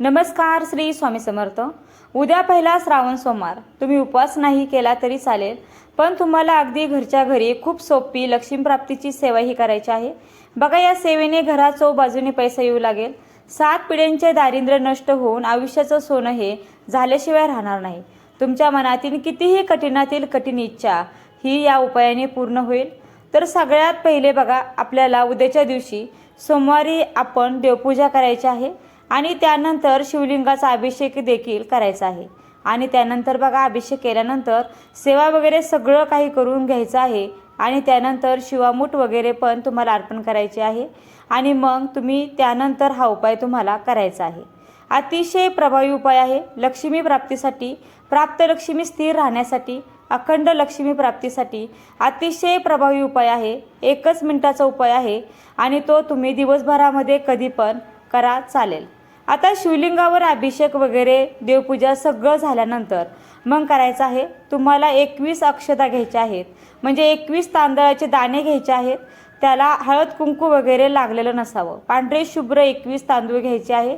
नमस्कार श्री स्वामी समर्थ. उद्या पहिला श्रावण सोमवार. तुम्ही उपवास नाही केला तरी चालेल पण तुम्हाला अगदी घरच्या घरी खूप सोपी लक्ष्मीप्राप्तीची सेवा ही करायची आहे. बघा या सेवेने घराचो बाजूने पैसा येऊ लागेल. सात पिढ्यांचे दारिद्र्य नष्ट होऊन आयुष्याचं सोनं हे झाल्याशिवाय राहणार नाही. तुमच्या मनातील कितीही कठीणातील कठीण इच्छा ही या उपायाने पूर्ण होईल. तर सगळ्यात पहिले बघा आपल्याला उद्याच्या दिवशी सोमवारी आपण देवपूजा करायची आहे. आणि त्यानंतर शिवलिंगाचा अभिषेक देखील करायचा आहे. आणि त्यानंतर बघा अभिषेक केल्यानंतर सेवा वगैरे सगळं काही करून घ्यायचं आहे. आणि त्यानंतर शिवामूठ वगैरे पण तुम्हाला अर्पण करायचे आहे. आणि मग तुम्ही त्यानंतर हा उपाय तुम्हाला करायचा आहे. अतिशय प्रभावी उपाय आहे. लक्ष्मी प्राप्तीसाठी प्राप्त लक्ष्मी स्थिर राहण्यासाठी अखंड लक्ष्मी प्राप्तीसाठी अतिशय प्रभावी उपाय आहे. एकच मिनिटाचा उपाय आहे. आणि तो तुम्ही दिवसभरामध्ये कधी पण करा चालेल. आता शिवलिंगावर अभिषेक वगैरे देवपूजा सगळं झाल्यानंतर मग करायचं आहे तुम्हाला एकवीस अक्षता घ्यायच्या आहेत. म्हणजे एकवीस तांदळाचे दाणे घ्यायचे आहेत. त्याला हळद कुंकू वगैरे लागलेलं नसावं. पांढरे शुभ्र एकवीस तांदूळ घ्यायचे आहे.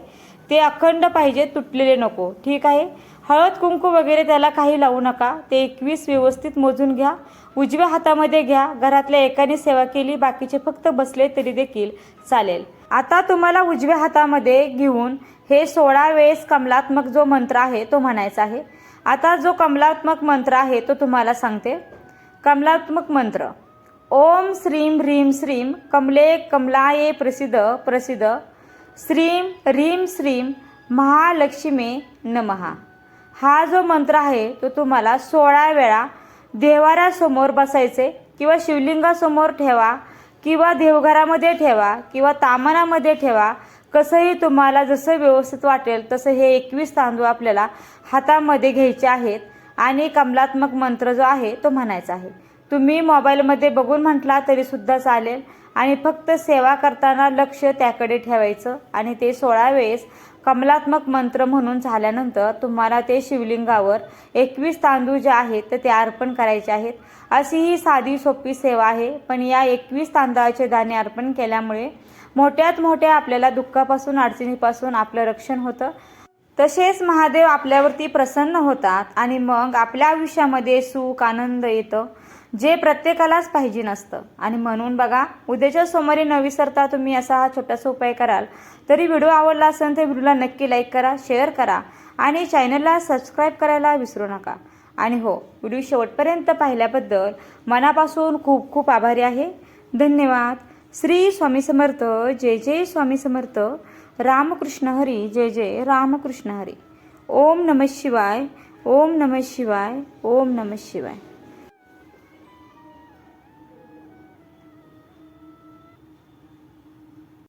ते अखंड पाहिजे तुटलेले नको. ठीक आहे? हळद कुंकू वगैरे त्याला काही लावू नका. ते एकवीस व्यवस्थित मोजून घ्या. उजव्या हातामध्ये घ्या. घरातल्या एकाने सेवा केली बाकीचे फक्त बसले तरी देखील चालेल. आता तुम्हाला उजव्या हातामध्ये घेऊन हे सोळा वेळेस कमलात्मक जो मंत्र आहे तो म्हणायचा आहे. आता जो कमलात्मक मंत्र आहे तो तुम्हाला सांगते. कमलात्मक मंत्र. ओम श्रीम ह्रीम श्रीम कमले कमलाये प्रसिद्ध प्रसिद्ध. श्रीम ह्रीम श्रीम महालक्ष्मी नमहा हा जो मंत्र आहे तो तुम्हाला सोळा वेळा देवाऱ्यासमोर बसायचे किंवा शिवलिंगासमोर ठेवा किंवा देवघरामध्ये ठेवा किंवा तामणामध्ये ठेवा. कसंही तुम्हाला जसं व्यवस्थित वाटेल तसं हे एकवीस तांदूळ आपल्याला हातामध्ये घ्यायचे आहेत. आणि कमलात्मक मंत्र जो आहे तो म्हणायचा आहे. तुम्ही मोबाईलमध्ये बघून म्हटला तरीसुद्धा चालेल. आणि फक्त सेवा करताना लक्ष त्याकडे ठेवायचं. आणि ते सोळा वेळेस कमलात्मक मंत्र म्हणून झाल्यानंतर तुम्हाला ते शिवलिंगावर एकवीस तांदूळ जे आहेत तर ते अर्पण करायचे आहेत. अशी ही साधी सोपी सेवा आहे. पण या एकवीस तांदळाचे दाणे अर्पण केल्यामुळे मोठ्यात मोठ्या आपल्याला दुःखापासून अडचणीपासून आपलं रक्षण होतं. तसेच महादेव आपल्यावरती प्रसन्न होतात आणि मग आपल्या आयुष्यामध्ये सुख आनंद येतं जे प्रत्येकालाच पाहिजे नसतं. आणि म्हणून बघा उद्याच्या सोमवारी न विसरता तुम्ही असा हा छोटासा उपाय कराल. तरी व्हिडिओ आवडला असेल तर व्हिडिओला नक्की लाईक करा शेअर करा आणि चॅनलला सबस्क्राईब करायला विसरू नका. आणि हो व्हिडिओ शेवटपर्यंत पाहिल्याबद्दल मनापासून खूप खूप आभारी आहे. धन्यवाद. श्री स्वामी समर्थ. जय जय स्वामी समर्थ. रामकृष्ण हरी जय जय रामकृष्ण हरी. ओम नमः शिवाय ओम नमः शिवाय ओम नमः शिवाय.